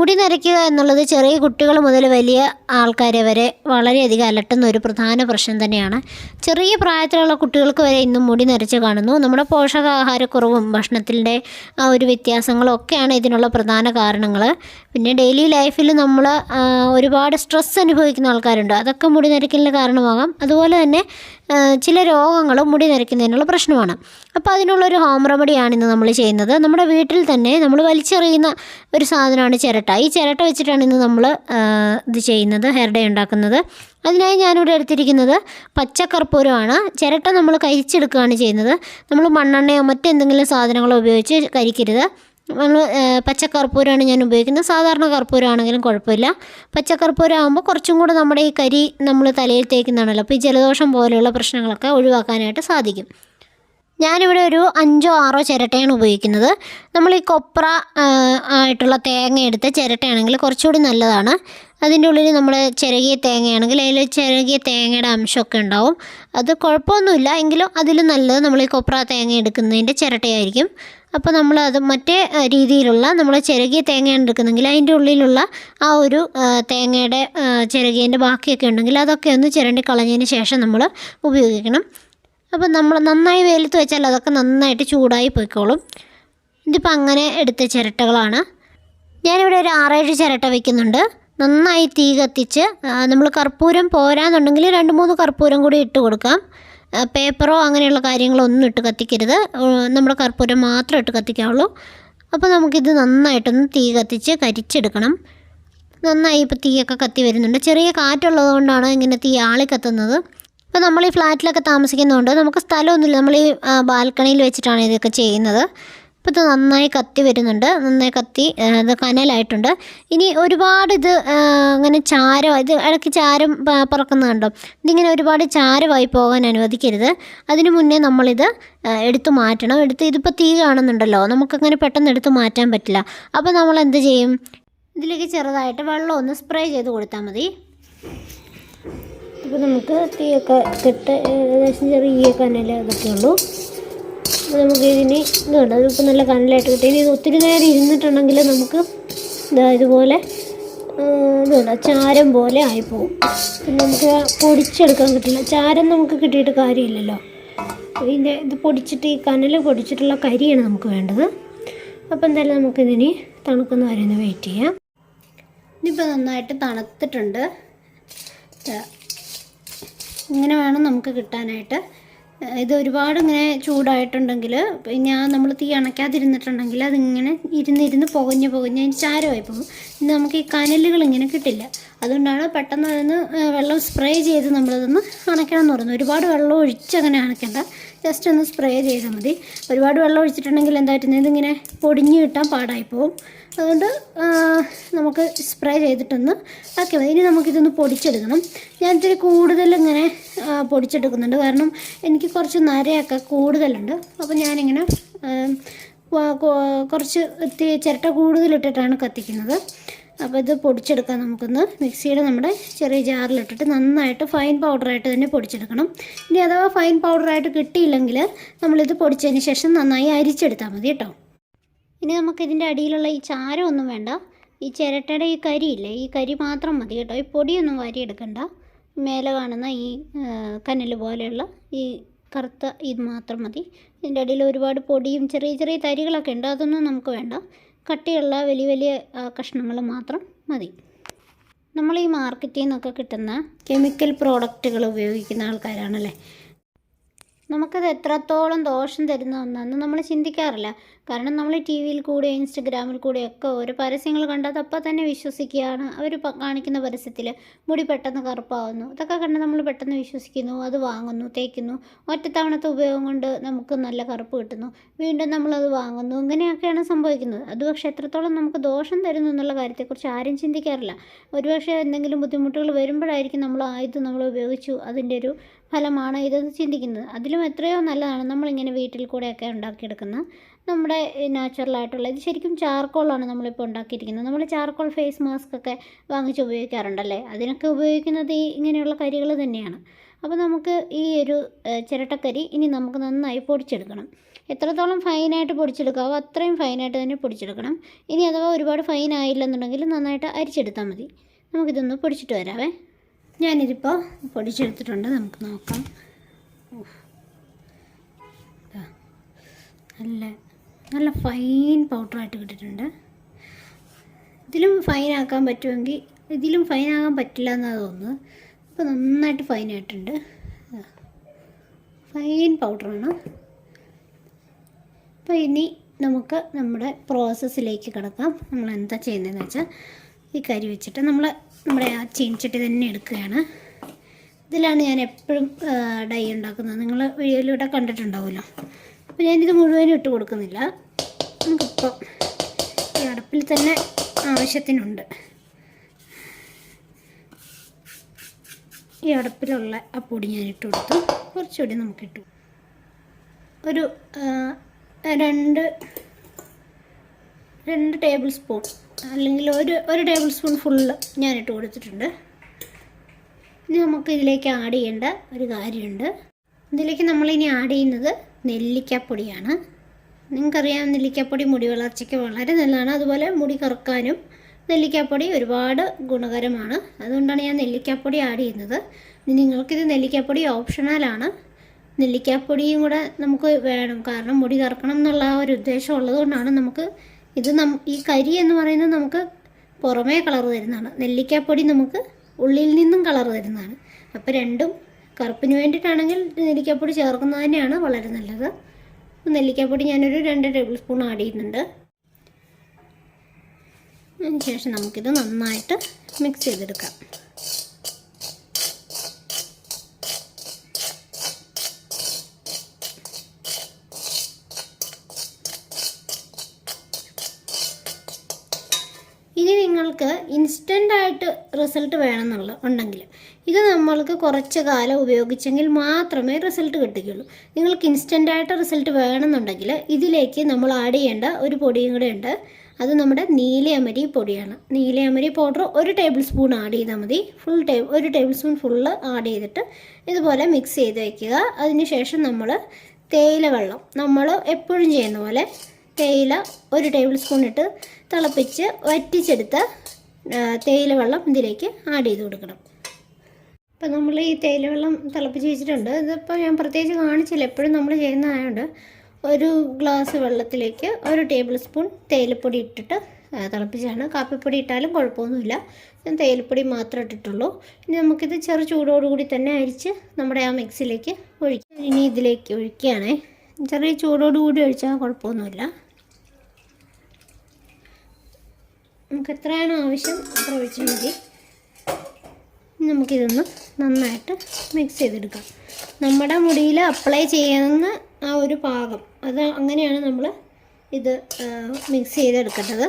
മുടി നരയ്ക്കുക എന്നുള്ളത് ചെറിയ കുട്ടികൾ മുതൽ വലിയ ആൾക്കാരെ വരെ വളരെയധികം അലട്ടുന്ന ഒരു പ്രധാന പ്രശ്നം തന്നെയാണ്. ചെറിയ പ്രായത്തിലുള്ള കുട്ടികൾക്ക് വരെ ഇന്നും മുടി നരച്ച് കാണുന്നു. നമ്മുടെ പോഷകാഹാരക്കുറവും ഭക്ഷണത്തിന്റെ ആ ഒരു വ്യത്യാസങ്ങളും ഒക്കെയാണ് ഇതിനുള്ള പ്രധാന കാരണങ്ങൾ. പിന്നെ ഡെയിലി ലൈഫിൽ നമ്മൾ ഒരുപാട് സ്ട്രെസ് അനുഭവിക്കുന്ന ആൾക്കാരുണ്ട്. അതൊക്കെ മുടി നരയ്ക്കലിന് കാരണമാകാം. അതുപോലെ തന്നെ ചില രോഗങ്ങളും മുടി നരയ്ക്കുന്നതിനുള്ള പ്രശ്നമാണ്. അപ്പോൾ അതിനുള്ളൊരു ഹോം റെമഡിയാണ് ഇന്ന് നമ്മൾ ചെയ്യുന്നത്. നമ്മുടെ വീട്ടിൽ തന്നെ നമ്മൾ വലിച്ചെറിയുന്ന ഒരു സാധനമാണ് ചിരട്ട. ഈ ചിരട്ട വെച്ചിട്ടാണ് ഇന്ന് നമ്മൾ ഇത് ചെയ്യുന്നത് ഹെയർ ഡേ ഉണ്ടാക്കുന്നത്. അതിനായി ഞാനിവിടെ എടുത്തിരിക്കുന്നത് പച്ചക്കർപ്പൂരമാണ് ചിരട്ട നമ്മൾ കരിച്ചെടുക്കുകയാണ് ചെയ്യുന്നത്. നമ്മൾ മണ്ണെണ്ണയോ മറ്റെന്തെങ്കിലും സാധനങ്ങളോ ഉപയോഗിച്ച് കരിക്കരുത്. നമ്മൾ പച്ചക്കർപ്പൂരമാണ് ഞാൻ ഉപയോഗിക്കുന്നത്. സാധാരണ കർപ്പൂരമാണെങ്കിലും കുഴപ്പമില്ല. പച്ചക്കർപ്പൂരം ആകുമ്പോൾ കുറച്ചും കൂടെ നമ്മുടെ ഈ കരി നമ്മൾ തലയിൽ തേക്കുന്നതാണല്ലോ. അപ്പോൾ ഈ ജലദോഷം പോലെയുള്ള പ്രശ്നങ്ങളൊക്കെ ഒഴിവാക്കാനായിട്ട് സാധിക്കും. ഞാനിവിടെ ഒരു അഞ്ചോ ആറോ ചിരട്ടയാണ് ഉപയോഗിക്കുന്നത്. നമ്മൾ ഈ കൊപ്ര ആയിട്ടുള്ള തേങ്ങ എടുത്ത് ചിരട്ടയാണെങ്കിൽ കുറച്ചുകൂടി നല്ലതാണ്. അതിന്റെ ഉള്ളിൽ നമ്മൾ ചിരകിയ തേങ്ങയാണെങ്കിൽ അതിൽ ചിരകിയ തേങ്ങയുടെ അംശമൊക്കെ ഉണ്ടാവും. അത് കുഴപ്പമൊന്നുമില്ല. എങ്കിലും അതിൽ നല്ലത് നമ്മൾ ഈ കൊപ്ര തേങ്ങ എടുക്കുന്നതിന്റെ ചിരട്ടയായിരിക്കും. അപ്പോൾ നമ്മൾ അത് മറ്റേ രീതിയിലുള്ള നമ്മൾ ചിരകിയ തേങ്ങയാണ് എടുക്കുന്നെങ്കിൽ അതിന്റെ ഉള്ളിലുള്ള ആ ഒരു തേങ്ങയുടെ ചിരകിയന്റെ ബാക്കിയൊക്കെ ഉണ്ടെങ്കിൽ അതൊക്കെ ഒന്ന് ചിരണ്ടി കളഞ്ഞതിന് ശേഷം നമ്മൾ ഉപയോഗിക്കണം. അപ്പോൾ നമ്മൾ നന്നായി വെയിലത്ത് വെച്ചാൽ അതൊക്കെ നന്നായിട്ട് ചൂടായി പോയിക്കോളും. ഇതിപ്പോൾ അങ്ങനെ എടുത്ത ചിരട്ടകളാണ്. ഞാനിവിടെ ഒരു ആറേഴ് ചിരട്ട വയ്ക്കുന്നുണ്ട് നന്നായി തീ കത്തിച്ച് നമ്മൾ കർപ്പൂരം പോരാന്നുണ്ടെങ്കിൽ രണ്ട് മൂന്ന് കർപ്പൂരം കൂടി ഇട്ട് കൊടുക്കാം. പേപ്പറോ അങ്ങനെയുള്ള കാര്യങ്ങളൊന്നും ഇട്ട് കത്തിക്കരുത്. നമ്മുടെ കർപ്പൂരം മാത്രം ഇട്ട് കത്തിക്കാവുള്ളൂ. അപ്പോൾ നമുക്കിത് നന്നായിട്ടൊന്ന് തീ കത്തിച്ച് കരിച്ചെടുക്കണം. നന്നായി ഇപ്പോൾ തീയൊക്കെ കത്തി വരുന്നുണ്ട്. ചെറിയ കാറ്റുള്ളത് കൊണ്ടാണ് ഇങ്ങനെ തീ ആളി കത്തുന്നത് ഇപ്പോൾ നമ്മൾ ഈ ഫ്ലാറ്റിലൊക്കെ താമസിക്കുന്നതുകൊണ്ട് നമുക്ക് സ്ഥലമൊന്നുമില്ല. നമ്മൾ ഈ ബാൽക്കണിയിൽ വെച്ചിട്ടാണ് ഇതൊക്കെ ചെയ്യുന്നത്. ഇപ്പോൾ ഇത് നന്നായി കത്തി വരുന്നുണ്ട്. നന്നായി കത്തി ഇത് കനലായിട്ടുണ്ട്. ഇനി ഒരുപാട് ഇത് അങ്ങനെ ചാരം ഇത് ഇടയ്ക്ക് ചാരം പറക്കുന്നുണ്ടോ? ഇതിങ്ങനെ ഒരുപാട് ചാരമായി പോകാൻ അനുവദിക്കരുത്. അതിന് മുന്നേ നമ്മളിത് എടുത്തു മാറ്റണം. എടുത്ത് ഇതിപ്പോൾ തീ കാണുന്നുണ്ടല്ലോ. നമുക്കങ്ങനെ പെട്ടെന്ന് എടുത്തു മാറ്റാൻ പറ്റില്ല. അപ്പോൾ നമ്മൾ എന്ത് ചെയ്യും? ഇതിലേക്ക് ചെറുതായിട്ട് വെള്ളം ഒന്ന് സ്പ്രേ ചെയ്ത് കൊടുത്താൽ മതി. ഇപ്പോൾ നമുക്ക് തീയൊക്കെ ഇട്ടിട്ട് ഏകദേശം ചെറിയ കനൽ ഇതൊക്കെ ഉള്ളൂ. നമുക്ക് ഇതിന് ഇതുണ്ട് അതിപ്പോൾ നല്ല കനലായിട്ട് കിട്ടി. ഇനി ഒത്തിരി നേരം ഇരുന്നിട്ടുണ്ടെങ്കിൽ നമുക്ക് ഇതാ ഇതുപോലെ ഇതുണ്ട് ചാരം പോലെ ആയിപ്പോവും. പിന്നെ നമുക്ക് പൊടിച്ചെടുക്കാൻ കിട്ടില്ല ചാരം നമുക്ക് കിട്ടിയിട്ട് കാര്യമില്ലല്ലോ. ഇതിന്റെ ഇത് പൊടിച്ചിട്ട് ഈ കനൽ പൊടിച്ചിട്ടുള്ള കരിയാണ് നമുക്ക് വേണ്ടത്. അപ്പോൾ എന്തായാലും നമുക്കിതിന് തണുക്കുന്ന വരെ ഒന്ന് വെയിറ്റ് ചെയ്യാം. ഇനിയിപ്പോൾ നന്നായിട്ട് തണുത്തിട്ടുണ്ട്. ഇങ്ങനെ വേണം നമുക്ക് കിട്ടാനായിട്ട്. ഇത് ഒരുപാട് ഇങ്ങനെ ചൂടായിട്ടുണ്ടെങ്കിൽ പിന്നെ നമ്മൾ തീ അണയ്ക്കാതിരുന്നിട്ടുണ്ടെങ്കിൽ അതിങ്ങനെ ഇരുന്നിരുന്ന് പുകഞ്ഞ് പുകഞ്ഞ് അതിന് ചാരമായി പോകും നമുക്ക് ഈ കനലുകൾ ഇങ്ങനെ കിട്ടില്ല. അതുകൊണ്ടാണ് പെട്ടെന്ന് അതിന് വെള്ളം സ്പ്രേ ചെയ്ത് നമ്മളതൊന്ന് അണയ്ക്കണം എന്ന് പറയുന്നത്. ഒരുപാട് വെള്ളം ഒഴിച്ച് അങ്ങനെ അണയ്ക്കണ്ട. ജസ്റ്റ് ഒന്ന് സ്പ്രേ ചെയ്താൽ മതി. ഒരുപാട് വെള്ളം ഒഴിച്ചിട്ടുണ്ടെങ്കിൽ എന്താ പറ്റുന്നത്? ഇതിങ്ങനെ പൊടിഞ്ഞ് കിട്ടാൻ പാടായി പോവും. അതുകൊണ്ട് നമുക്ക് സ്പ്രേ ചെയ്തിട്ടൊന്ന് ആക്കി മതി ഇനി നമുക്കിതൊന്ന് പൊടിച്ചെടുക്കണം. ഞാൻ ഇത്തിരി ആ, പൊടിച്ചെടുക്കുന്നുണ്ട്. കാരണം എനിക്ക് കുറച്ച് നരയൊക്കെ കൂടുതലുണ്ട്. അപ്പോൾ ഞാനിങ്ങനെ കുറച്ച് ചിരട്ട കൂടുതലിട്ടിട്ടാണ് കത്തിക്കുന്നത്. അപ്പോൾ ഇത് പൊടിച്ചെടുക്കാൻ നമുക്കൊന്ന്. മിക്സിയുടെ നമ്മുടെ ചെറിയ ജാറിലിട്ടിട്ട് നന്നായിട്ട് ഫൈൻ പൗഡറായിട്ട് തന്നെ പൊടിച്ചെടുക്കണം. ഇനി അഥവാ ഫൈൻ പൗഡറായിട്ട് കിട്ടിയില്ലെങ്കിൽ നമ്മളിത് പൊടിച്ചതിന് ശേഷം നന്നായി അരിച്ചെടുത്താൽ മതി കേട്ടോ. ഇനി നമുക്കിതിന്റെ അടിയിലുള്ള ഈ ചാരം ഒന്നും വേണ്ട. ഈ ചിരട്ടയുടെ ഈ കരിയില്ലേ ഈ കരി മാത്രം മതി കേട്ടോ. ഈ പൊടിയൊന്നും വാരിയെടുക്കണ്ട. മേലെ കാണുന്ന ഈ കനൽ പോലെയുള്ള ഈ കറുത്ത ഇത് മാത്രം മതി. ഇതിന്റെ അടിയിൽ ഒരുപാട് പൊടിയും ചെറിയ ചെറിയ തരികളൊക്കെ ഉണ്ട്. അതൊന്നും നമുക്ക് വേണ്ട. കട്ടിയുള്ള വലിയ വലിയ കഷ്ണങ്ങൾ മാത്രം മതി. നമ്മൾ ഈ മാർക്കറ്റിൽ നിന്നൊക്കെ കിട്ടുന്ന കെമിക്കൽ പ്രോഡക്റ്റുകൾ ഉപയോഗിക്കുന്ന ആൾക്കാരാണല്ലേ? നമുക്കത് എത്രത്തോളം ദോഷം തരുന്ന ഒന്നാണെന്ന് നമ്മൾ ചിന്തിക്കാറില്ല. കാരണം നമ്മൾ ടി വിയിൽ കൂടെ ഇൻസ്റ്റഗ്രാമിൽ കൂടെയൊക്കെ ഓരോ പരസ്യങ്ങൾ കണ്ടത് അപ്പം തന്നെ വിശ്വസിക്കുകയാണ്. അവർ കാണിക്കുന്ന പരസ്യത്തിൽ മുടി പെട്ടെന്ന് കറുപ്പാവുന്നു. ഇതൊക്കെ കണ്ട് നമ്മൾ പെട്ടെന്ന് വിശ്വസിക്കുന്നു അത് വാങ്ങുന്നു തേക്കുന്നു. ഒറ്റത്തവണത്തെ ഉപയോഗം കൊണ്ട് നമുക്ക് നല്ല കറുപ്പ് കിട്ടുന്നു. വീണ്ടും നമ്മളത് വാങ്ങുന്നു. ഇങ്ങനെയൊക്കെയാണ് സംഭവിക്കുന്നത്. അത് പക്ഷേ എത്രത്തോളം നമുക്ക് ദോഷം തരുന്നു എന്നുള്ള കാര്യത്തെക്കുറിച്ച് ആരും ചിന്തിക്കാറില്ല. ഒരുപക്ഷെ എന്തെങ്കിലും ബുദ്ധിമുട്ടുകൾ വരുമ്പോഴായിരിക്കും നമ്മൾ ആയുധം നമ്മൾ ഉപയോഗിച്ചു. അതിന്റെ ഒരു ഫലമാണ് ഇതെന്ന് ചിന്തിക്കുന്നത്. അതിലും എത്രയോ നല്ലതാണ് നമ്മളിങ്ങനെ വീട്ടിൽ കൂടെയൊക്കെ ഉണ്ടാക്കിയെടുക്കുന്ന നമ്മുടെ നാച്ചുറലായിട്ടുള്ള ഇത് ശരിക്കും ചാർക്കോളാണ് നമ്മളിപ്പോൾ ഉണ്ടാക്കിയിരിക്കുന്നത്. നമ്മൾ ചാർക്കോൾ ഫേസ് മാസ്ക് ഒക്കെ വാങ്ങിച്ച് ഉപയോഗിക്കാറുണ്ടല്ലേ? അതിനൊക്കെ ഉപയോഗിക്കുന്നത് ഈ ഇങ്ങനെയുള്ള കരികൾ തന്നെയാണ്. അപ്പോൾ നമുക്ക് ഈ ഒരു ചിരട്ടക്കരി ഇനി നമുക്ക് നന്നായി പൊടിച്ചെടുക്കണം. എത്രത്തോളം ഫൈനായിട്ട് പൊടിച്ചെടുക്കാവോ അത്രയും ഫൈനായിട്ട് തന്നെ പൊടിച്ചെടുക്കണം. ഇനി അഥവാ ഒരുപാട് ഫൈൻ ആയില്ലെന്നുണ്ടെങ്കിൽ നന്നായിട്ട് അരിച്ചെടുത്താൽ മതി. നമുക്കിതൊന്ന് പൊടിച്ചിട്ട് വരാവേ. ഞാനിതിപ്പോൾ പൊടിച്ചെടുത്തിട്ടുണ്ട്. നമുക്ക് നോക്കാം. നല്ല നല്ല ഫൈൻ പൗഡറായിട്ട് കിട്ടിയിട്ടുണ്ട്. ഇതിലും ഫൈൻ ആക്കാൻ പറ്റുമെങ്കിൽ ഇതിലും ഫൈൻ ആകാൻ പറ്റില്ല എന്നാണ് തോന്നുന്നത്. അപ്പോൾ നന്നായിട്ട് ഫൈൻ ആയിട്ടുണ്ട്. ഫൈൻ പൗഡറാണ് അപ്പോൾ ഇനി നമുക്ക് നമ്മുടെ പ്രോസസ്സിലേക്ക് കിടക്കാം. നമ്മൾ എന്താ ചെയ്യുന്നതെന്ന് വെച്ചാൽ ഈ കരി വെച്ചിട്ട് നമ്മൾ നമ്മുടെ ആ ചീനിച്ചട്ടി തന്നെ എടുക്കുകയാണ്. ഇതിലാണ് ഞാൻ എപ്പോഴും ഡൈ ഉണ്ടാക്കുന്നത്. നിങ്ങൾ വീഡിയോയിലൂടെ കണ്ടിട്ടുണ്ടാവുമല്ലോ. അപ്പോൾ ഞാനിത് മുഴുവനും ഇട്ട് കൊടുക്കുന്നില്ല. നമുക്കിപ്പോൾ ഈ അടപ്പിൽ തന്നെ ആവശ്യത്തിനുണ്ട്. ഈ അടപ്പിലുള്ള ആ പൊടി ഞാൻ ഇട്ട് കൊടുത്തു. കുറച്ചുകൂടി നമുക്കിട്ടു ഒരു രണ്ട് രണ്ട് ടേബിൾ സ്പൂൺ അല്ലെങ്കിൽ ഒരു ഒരു ടേബിൾ സ്പൂൺ ഫുള്ള് ഞാനിട്ട് കൊടുത്തിട്ടുണ്ട്. ഇനി നമുക്ക് ഇതിലേക്ക് ആഡ് ചെയ്യേണ്ട ഒരു കാര്യമുണ്ട്. ഇതിലേക്ക് നമ്മളിനി ആഡ് ചെയ്യുന്നത് നെല്ലിക്കാപ്പൊടിയാണ്. നിങ്ങൾക്കറിയാം നെല്ലിക്കാപ്പൊടി മുടി വളർച്ചയ്ക്ക് വളരെ നല്ലതാണ്. അതുപോലെ മുടി കറുക്കാനും നെല്ലിക്കാപ്പൊടി ഒരുപാട് ഗുണകരമാണ്. അതുകൊണ്ടാണ് ഞാൻ നെല്ലിക്കാപ്പൊടി ആഡ് ചെയ്യുന്നത്. നിങ്ങൾക്കിത് നെല്ലിക്കാപ്പൊടി ഓപ്ഷണലാണ്. നെല്ലിക്കാപ്പൊടിയും കൂടെ നമുക്ക് വേണം. കാരണം മുടി കറക്കണം എന്നുള്ള ആ ഒരു ഉദ്ദേശം ഉള്ളതുകൊണ്ടാണ് നമുക്ക് ഇത് നം ഈ കരി എന്ന് പറയുന്നത് നമുക്ക് പുറമേ കളർ തരുന്നതാണ്. നെല്ലിക്കാപ്പൊടി നമുക്ക് ഉള്ളിൽ നിന്നും കളർ തരുന്നതാണ്. അപ്പോൾ രണ്ടും കറുപ്പിന് വേണ്ടിയിട്ടാണെങ്കിൽ നെല്ലിക്കാപ്പൊടി ചേർക്കുന്നത് തന്നെയാണ് വളരെ നല്ലത്. നെല്ലിക്കാപ്പൊടി ഞാനൊരു രണ്ട് ടേബിൾ സ്പൂൺ ആഡ് ചെയ്യുന്നുണ്ട്. അതിന് ശേഷം നമുക്കിത് നന്നായിട്ട് മിക്സ് ചെയ്തെടുക്കാം. നിങ്ങൾക്ക് ഇൻസ്റ്റന്റ് ആയിട്ട് റിസൾട്ട് വേണമെന്നുള്ള ഉണ്ടെങ്കിൽ. ഇത് നമ്മൾക്ക് കുറച്ച് കാലം ഉപയോഗിച്ചെങ്കിൽ മാത്രമേ റിസൾട്ട് കിട്ടുകയുള്ളൂ. നിങ്ങൾക്ക് ഇൻസ്റ്റന്റ് ആയിട്ട് റിസൾട്ട് വേണമെന്നുണ്ടെങ്കിൽ ഇതിലേക്ക് നമ്മൾ ആഡ് ചെയ്യേണ്ട ഒരു പൊടിയും കൂടെ ഉണ്ട്. അത് നമ്മുടെ നീലയമരി പൊടിയാണ്. നീലയമരി പൗഡർ ഒരു ടേബിൾ സ്പൂൺ ആഡ് ചെയ്താൽ മതി. ഫുൾ ടേ ഒരു ടേബിൾ സ്പൂൺ ഫുള്ള് ആഡ് ചെയ്തിട്ട് ഇതുപോലെ മിക്സ് ചെയ്ത് വയ്ക്കുക അതിനുശേഷം നമ്മൾ തേയില വെള്ളം നമ്മൾ എപ്പോഴും ചെയ്യുന്ന പോലെ തേയില ഒരു ടേബിൾ സ്പൂൺ ഇട്ട് തിളപ്പിച്ച് വറ്റിച്ചെടുത്ത തേയില വെള്ളം ഇതിലേക്ക് ആഡ് ചെയ്ത് കൊടുക്കണം. അപ്പം നമ്മൾ ഈ തേയില വെള്ളം തിളപ്പിച്ച് വെച്ചിട്ടുണ്ട്. ഇതിപ്പോൾ ഞാൻ പ്രത്യേകിച്ച് കാണിച്ചില്ല. എപ്പോഴും നമ്മൾ ചെയ്യുന്നതായതുകൊണ്ട് ഒരു ഗ്ലാസ് വെള്ളത്തിലേക്ക് ഒരു ടേബിൾ സ്പൂൺ തേയിലപ്പൊടി ഇട്ടിട്ട് തിളപ്പിച്ചാണ്. കാപ്പിപ്പൊടി ഇട്ടാലും കുഴപ്പമൊന്നുമില്ല. ഞാൻ തേയിലപ്പൊടി മാത്രം ഇട്ടിട്ടുള്ളൂ. ഇനി നമുക്കിത് ചെറു ചൂടോടുകൂടി തന്നെ അരിച്ച് നമ്മുടെ ആ മിക്സിലേക്ക് ഒഴിക്കാം. ഇനി ഇതിലേക്ക് ഒഴിക്കുകയാണേ. ചെറിയ ചൂടോടുകൂടി ഒഴിച്ചാൽ കുഴപ്പമൊന്നുമില്ല. നമുക്ക് എത്രയാണോ ആവശ്യം അത്ര ഒഴിച്ചാൽ മതി. നമുക്കിതൊന്ന് നന്നായിട്ട് മിക്സ് ചെയ്തെടുക്കാം. നമ്മുടെ മുടിയിൽ അപ്ലൈ ചെയ്യുന്ന ആ ഒരു പാകം അത് അങ്ങനെയാണ് നമ്മൾ ഇത് മിക്സ് ചെയ്തെടുക്കേണ്ടത്.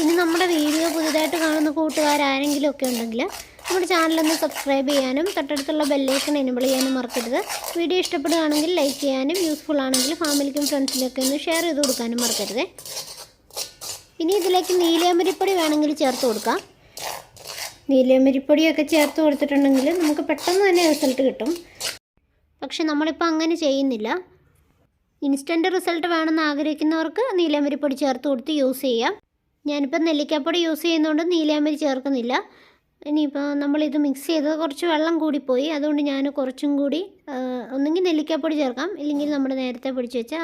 ഇനി നമ്മുടെ വീഡിയോ പുതിയതായിട്ട് കാണുന്ന കൂട്ടുകാരാരെങ്കിലും ഒക്കെ ഉണ്ടെങ്കിൽ നമ്മുടെ ചാനലൊന്ന് സബ്സ്ക്രൈബ് ചെയ്യാനും തൊട്ടടുത്തുള്ള ബെല്ലൈക്കൺ എനേബിൾ ചെയ്യാനും മറക്കരുത്. വീഡിയോ ഇഷ്ടപ്പെടുകയാണെങ്കിൽ ലൈക്ക് ചെയ്യാനും യൂസ്ഫുൾ ആണെങ്കിൽ ഫാമിലിക്കും ഫ്രണ്ട്സിനൊക്കെ ഒന്ന് ഷെയർ ചെയ്ത് കൊടുക്കാനും മറക്കരുത്. ഇനി ഇതിലേക്ക് നീലയമരിപ്പൊടി വേണമെങ്കിൽ ചേർത്ത് കൊടുക്കാം. നീലയമരിപ്പൊടിയൊക്കെ ചേർത്ത് കൊടുത്തിട്ടുണ്ടെങ്കിൽ നമുക്ക് പെട്ടെന്ന് തന്നെ റിസൾട്ട് കിട്ടും. പക്ഷെ നമ്മളിപ്പോൾ അങ്ങനെ ചെയ്യുന്നില്ല. ഇൻസ്റ്റന്റ് റിസൾട്ട് വേണമെന്ന് ആഗ്രഹിക്കുന്നവർക്ക് നീലയമരിപ്പൊടി ചേർത്ത് കൊടുത്ത് യൂസ് ചെയ്യാം. ഞാനിപ്പോൾ നെല്ലിക്കാപ്പൊടി യൂസ് ചെയ്യുന്നതുകൊണ്ട് നീലയമരി ചേർക്കുന്നില്ല. ഇനിയിപ്പോൾ നമ്മളിത് മിക്സ് ചെയ്ത് കുറച്ച് വെള്ളം കൂടിപ്പോയി. അതുകൊണ്ട് ഞാൻ കുറച്ചും കൂടി ഒന്നുകിൽ നെല്ലിക്കാപ്പൊടി ചേർക്കാം ഇല്ലെങ്കിൽ നമ്മൾ നേരത്തെ പൊടിച്ച് വെച്ച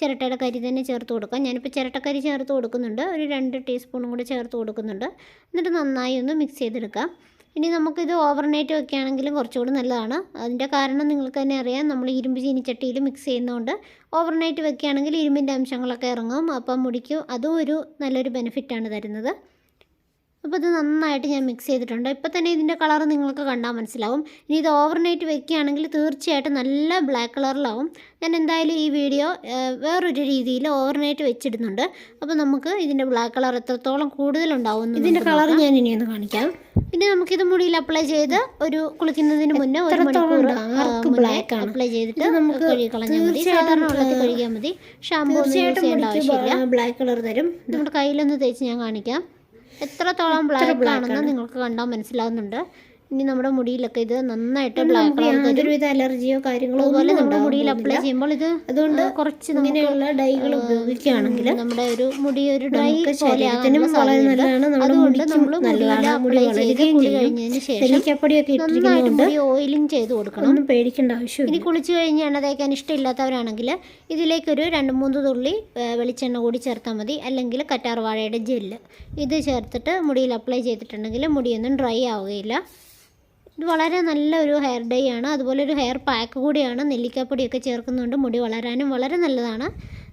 ചിരട്ടയുടെ കരി തന്നെ ചേർത്ത് കൊടുക്കാം. ഞാനിപ്പോൾ ചിരട്ടക്കരി ചേർത്ത് കൊടുക്കുന്നുണ്ട്. ഒരു രണ്ട് ടീസ്പൂണും കൂടി ചേർത്ത് കൊടുക്കുന്നുണ്ട്. എന്നിട്ട് നന്നായി ഒന്ന് മിക്സ് ചെയ്തെടുക്കാം. ഇനി നമുക്കിത് ഓവർനൈറ്റ് വെക്കുകയാണെങ്കിലും കുറച്ചുകൂടി നല്ലതാണ്. അതിന്റെ കാരണം നിങ്ങൾക്ക് തന്നെ അറിയാം. നമ്മൾ ഇരുമ്പ് ചീനിച്ചട്ടിയിൽ മിക്സ് ചെയ്യുന്നതുകൊണ്ട് ഓവർനൈറ്റ് വെക്കുകയാണെങ്കിൽ ഇരുമ്പിന്റെ അംശങ്ങളൊക്കെ ഇറങ്ങും. അപ്പം മുടിക്കും അതും ഒരു നല്ലൊരു ബെനിഫിറ്റാണ് തരുന്നത്. അപ്പോൾ ഇത് നന്നായിട്ട് ഞാൻ മിക്സ് ചെയ്തിട്ടുണ്ട്. ഇപ്പോൾ തന്നെ ഇതിന്റെ കളർ നിങ്ങൾക്ക് കണ്ടാൽ മനസ്സിലാവും. ഇനി ഇത് ഓവർനൈറ്റ് വെക്കുകയാണെങ്കിൽ തീർച്ചയായിട്ടും നല്ല ബ്ലാക്ക് കളറിലാവും ഞാൻ എന്തായാലും ഈ വീഡിയോ വേറൊരു രീതിയിൽ ഓവർനൈറ്റ് വെച്ചിടുന്നുണ്ട്. അപ്പോൾ നമുക്ക് ഇതിന്റെ ബ്ലാക്ക് കളർ എത്രത്തോളം കൂടുതലുണ്ടാവും ഇതിന്റെ കളർ ഞാൻ ഇനി ഒന്ന് കാണിക്കാം. പിന്നെ നമുക്കിത് മുടിയിൽ അപ്ലൈ ചെയ്ത് ഒരു കുളിക്കുന്നതിന് മുന്നേ ഒരു മണിക്കൂർ ബ്ലാക്ക് അപ്ലൈ ചെയ്തിട്ട് നമുക്ക് കഴുകി കളഞ്ഞാൽ മതി. സാധാരണ വെള്ളത്തിൽ കഴുകിയാൽ മതി. ഷാമ്പൂ യൂസ് ചെയ്യേണ്ട ആവശ്യമില്ല. ബ്ലാക്ക് കളർ തരും. നമ്മുടെ കയ്യിലൊന്ന് തേച്ച് ഞാൻ കാണിക്കാം. എത്രത്തോളം ബ്ലാക്ക് ആണെന്ന് നിങ്ങൾക്ക് കണ്ടാൽ മനസ്സിലാവുന്നുണ്ട്. ഇനി നമ്മുടെ മുടിയിലൊക്കെ ഇത് നന്നായിട്ട് ബ്ലാക്ക് യാതൊരുവിധ അലർജിയോ കാര്യങ്ങളോ അതുപോലെ നമ്മുടെ മുടിയിൽ അപ്ലൈ ചെയ്യുമ്പോൾ ഇത് അതുകൊണ്ട് കുറച്ച് ഇങ്ങനെയുള്ള ഡൈകൾ ഉപയോഗിക്കുകയാണെങ്കിൽ നമ്മുടെ ഒരു മുടി ഒരു ഡൈ ശരീരത്തിനും വളരെ നല്ലതാണ്. നമ്മുടെ മുടിക്കും നല്ലതാണ്. മുടി വളരുകയും കഴിഞ്ഞതിന് ശേഷം ഇട്ടിരിക്കുന്നതുകൊണ്ട് മുടി ഓയിലിംഗ് ചെയ്ത് കൊടുക്കണം. ഒന്നും പേടിക്കേണ്ട ആവശ്യം ഇനി കുളിച്ചു കഴിഞ്ഞാണ് എണ്ണ തേക്കാൻ ഇഷ്ടമില്ലാത്തവരാണെങ്കിൽ ഇതിലേക്കൊരു രണ്ട് മൂന്ന് തുള്ളി വെളിച്ചെണ്ണ കൂടി ചേർത്താൽ മതി. അല്ലെങ്കിൽ കറ്റാർവാഴയുടെ ജെല്ല്. ഇത് ചേർത്തിട്ട് മുടിയിൽ അപ്ലൈ ചെയ്തിട്ടുണ്ടെങ്കിൽ മുടിയൊന്നും ഡ്രൈ ആവുകയില്ല. ഇത് വളരെ നല്ലൊരു ഹെയർ ഡൈ ആണ്. അതുപോലെ ഒരു ഹെയർ പാക്ക് കൂടിയാണ് നെല്ലിക്കാപ്പൊടിയൊക്കെ ചേർക്കുന്നുണ്ട് മുടി വളരാനും വളരെ നല്ലതാണ്.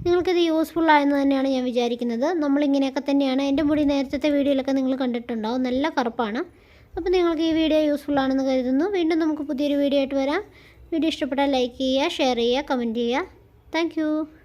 നിങ്ങൾക്കിത് യൂസ്ഫുൾ ആയെന്ന് തന്നെയാണ് ഞാൻ വിചാരിക്കുന്നത്. നമ്മളിങ്ങനെയൊക്കെ തന്നെയാണ്. എന്റെ മുടി നേരത്തെ വീഡിയോയിലൊക്കെ നിങ്ങൾ കണ്ടിട്ടുണ്ടാവും. നല്ല കറുപ്പാണ്. അപ്പോൾ നിങ്ങൾക്ക് ഈ വീഡിയോ യൂസ്ഫുൾ ആണെന്ന് കരുതുന്നു. വീണ്ടും നമുക്ക് പുതിയൊരു വീഡിയോ ആയിട്ട് വരാം. വീഡിയോ ഇഷ്ടപ്പെട്ടാൽ ലൈക്ക് ചെയ്യുക ഷെയർ ചെയ്യുക കമന്റ് ചെയ്യുക. താങ്ക്